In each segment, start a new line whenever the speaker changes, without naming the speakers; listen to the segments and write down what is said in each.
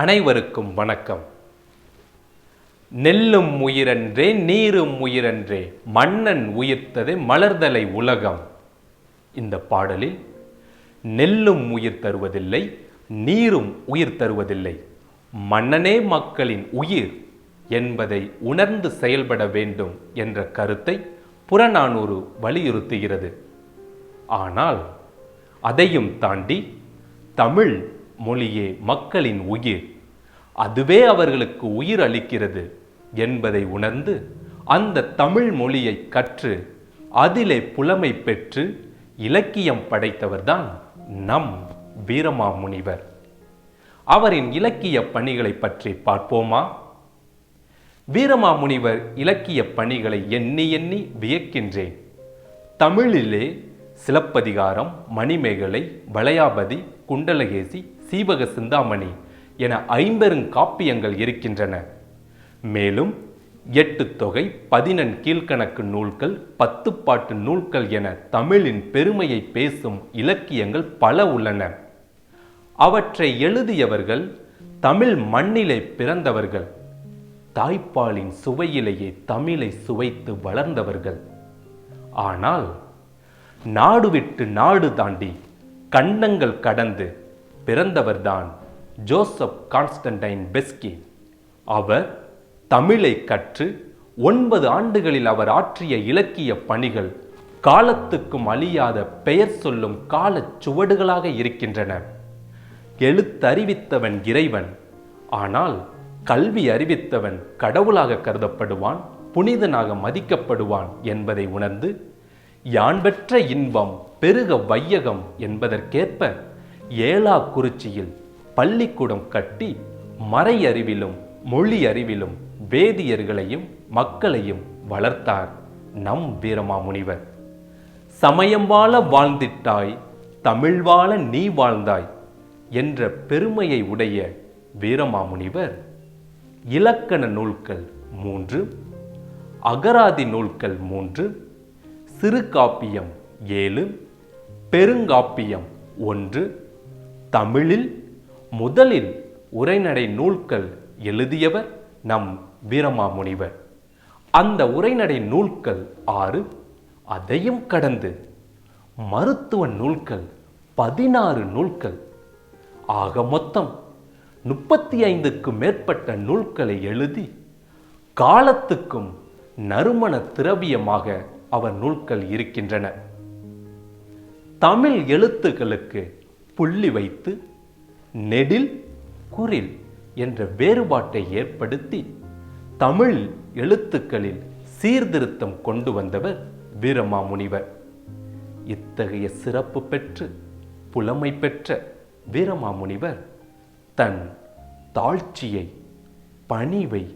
அனைவருக்கும் வணக்கம். நெல்லும் உயிரன்றே நீரும் உயிரன்றே மன்னன் உயிர்த்தது மலர்தலை உலகம். இந்த பாடலில் நெல்லும் உயிர் தருவதில்லை நீரும் உயிர் தருவதில்லை மன்னனே மக்களின் உயிர் என்பதை உணர்ந்து செயல்பட வேண்டும் என்ற கருத்தை புறநானூறு வலியுறுத்துகிறது. ஆனால் அதையும் தாண்டி தமிழ் மொழியே மக்களின் உயிர். அதுவே அவர்களுக்கு உயிர் அளிக்கிறது என்பதை உணர்ந்து அந்த தமிழ் மொழியை கற்று அதிலே புலமை பெற்று இலக்கியம் படைத்தவர்தான் நம் வீரமாமுனிவர். அவரின் இலக்கிய பணிகளை பற்றி பார்ப்போமா? வீரமாமுனிவர் இலக்கிய பணிகளை எண்ணி எண்ணி வியக்கின்றேன். தமிழிலே சிலப்பதிகாரம் மணிமேகலை வளையாபதி குண்டலகேசி சீவக சிந்தாமணி என ஐம்பெருங் காப்பியங்கள் இருக்கின்றன. மேலும் எட்டு தொகை பதினெண் கீழ்கணக்கு நூல்கள் பத்து பாட்டு நூல்கள் என தமிழின் பெருமையை பேசும் இலக்கியங்கள் பல உள்ளன. அவற்றை எழுதியவர்கள் தமிழ் மண்ணிலே பிறந்தவர்கள். தாய்ப்பாலின் சுவையிலேயே தமிழை சுவைத்து வளர்ந்தவர்கள். ஆனால் நாடு விட்டு நாடு தாண்டி கண்டங்கள் கடந்து பிறந்தவர்தான் ஜோசப் கான்ஸ்டன்டைன் பெஸ்கி. அவர் தமிழை கற்று ஒன்பது ஆண்டுகளில் அவர் ஆற்றிய இலக்கிய பணிகள் காலத்துக்கும் அழியாத பெயர் சொல்லும் காலச் சுவடுகளாக இருக்கின்றன. எழுத்தறிவித்தவன் இறைவன் ஆனால் கல்வி அறிவித்தவன் கடவுளாக கருதப்படுவான் புனிதனாக மதிக்கப்படுவான் என்பதை உணர்ந்து யான் பெற்ற இன்பம் பெருக வையகம் என்பதற்கேற்ப ஏலா குறிச்சியில் பள்ளிக்கூடம் கட்டி மறை அறிவிலும் மொழி அறிவிலும் வேதியர்களையும் மக்களையும் வளர்த்தார் நம் வீரமாமுனிவர். சமயம் வாழ வாழ்ந்திட்டாய் தமிழ் வாழ நீ வாழ்ந்தாய் என்ற பெருமையை உடைய வீரமாமுனிவர். இலக்கண நூல்கள் மூன்று அகராதி நூல்கள் மூன்று சிறு காப்பியம் ஏழு பெருங்காப்பியம் ஒன்று தமிழில் முதலில் உரைநடை நூல்கள் எழுதியவர் நம் வீரமாமுனிவர். அந்த உரைநடை நூல்கள் ஆறு அதையும் கடந்து மருத்துவ நூல்கள் பதினாறு நூல்கள். ஆக மொத்தம் முப்பத்தி ஐந்துக்கு மேற்பட்ட நூல்களை எழுதி காலத்துக்கும் நறுமண திரவியமாக அவர் நூல்கள் இருக்கின்றன. தமிழ் எழுத்துக்களுக்கு புள்ளி வைத்து நெடில் குரில் என்ற வேறுபாட்டை ஏற்படுத்தி தமிழ் எழுத்துக்களில் சீர்திருத்தம் கொண்டு வந்தவர் வீரமாமுனிவர். இத்தகைய சிறப்பு பெற்று புலமை பெற்ற வீரமாமுனிவர் தன் தாழ்ச்சியை பணிவை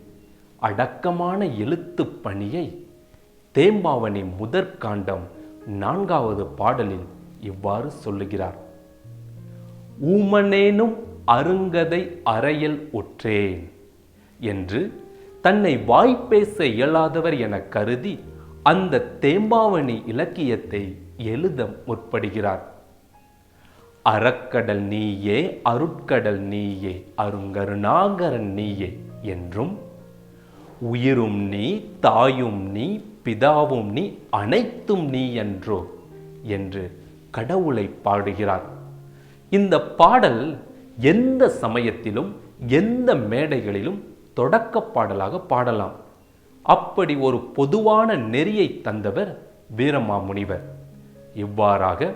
அடக்கமான எழுத்துப் பணியை தேம்பாவணி முதற்காண்டம் நான்காவது பாடலில் இவ்வாறு சொல்லுகிறார். ஊமனேனும் அருங்கதை அறையில் உற்றேன் என்று தன்னை வாய்ப்பேச இயலாதவர் என கருதி அந்த தேம்பாவணி இலக்கியத்தை எழுத முற்படுகிறார். அறக்கடல் நீயே அருட்கடல் நீயே அருங்கருணாகரன் நீயே என்றும் உயிரும் நீ தாயும் நீ பிதாவும் நீ அனைத்தும் நீ என்றோ என்று கடவுளை பாடுகிறார். இந்த பாடல் எந்த சமயத்திலும் எந்த மேடைகளிலும் தொடக்க பாடலாக பாடலாம். அப்படி ஒரு பொதுவான நெறியை தந்தவர் வீரமாமுனிவர். இவ்வாறாக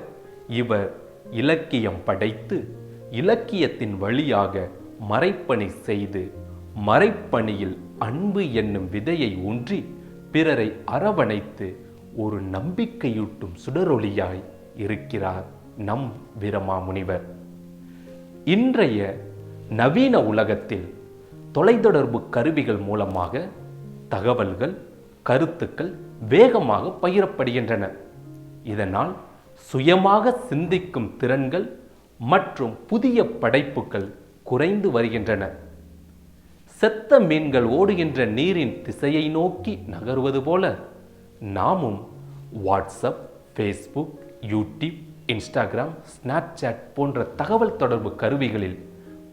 இவர் இலக்கியம் படைத்து இலக்கியத்தின் வழியாக மறைப்பணி செய்து மறைப்பணியில் அன்பு என்னும் விதையை ஊன்றி பிறரை அரவணைத்து ஒரு நம்பிக்கையூட்டும் சுடரொளியாய் இருக்கிறார் நம் வீரமாமுனிவர். இன்றைய நவீன உலகத்தில் தொலைத்தொடர்பு கருவிகள் மூலமாக தகவல்கள் கருத்துக்கள் வேகமாக பகிரப்படுகின்றன. இதனால் சுயமாக சிந்திக்கும் திறன்கள் மற்றும் புதிய படைப்புகள் குறைந்து வருகின்றன. செத்த மீன்கள் ஓடுகின்ற நீரின் திசையை நோக்கி நகருவது போல நாமும் WhatsApp Facebook YouTube Instagram Snapchat போன்ற தகவல் தொடர்பு கருவிகளில்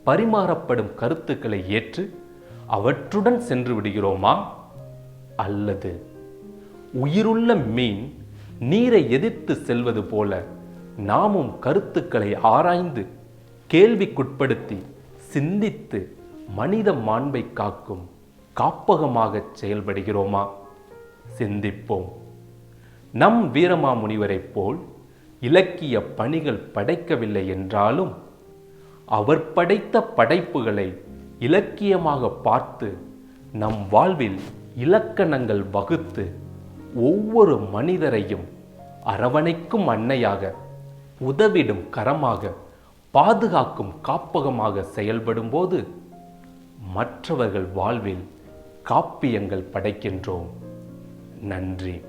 பரிமாறப்படும் கருத்துக்களை ஏற்று அவற்றுடன் சென்று விடுகிறோமா? அல்லது உயிருள்ள மீன் நீரை எதிர்த்து செல்வது போல நாமும் கருத்துக்களை ஆராய்ந்து கேள்விக்குட்படுத்தி சிந்தித்து மனித மாண்பை காக்கும் காப்பகமாகச் செயல்படுகிறோமா? சிந்திப்போம். நம் வீரமாமுனிவரைப் போல் இலக்கிய பணிகள் படைக்கவில்லை என்றாலும் அவர் படைத்த படைப்புகளை இலக்கியமாக பார்த்து நம் வாழ்வில் இலக்கணங்கள் வகுத்து ஒவ்வொரு மனிதரையும் அரவணைக்கும் அன்னையாக உதவிடும் கரமாக பாதுகாக்கும் காப்பகமாக செயல்படும்போது மற்றவர்கள் வாழ்வில் காப்பியங்கள் படைக்கின்றோம். நன்றி.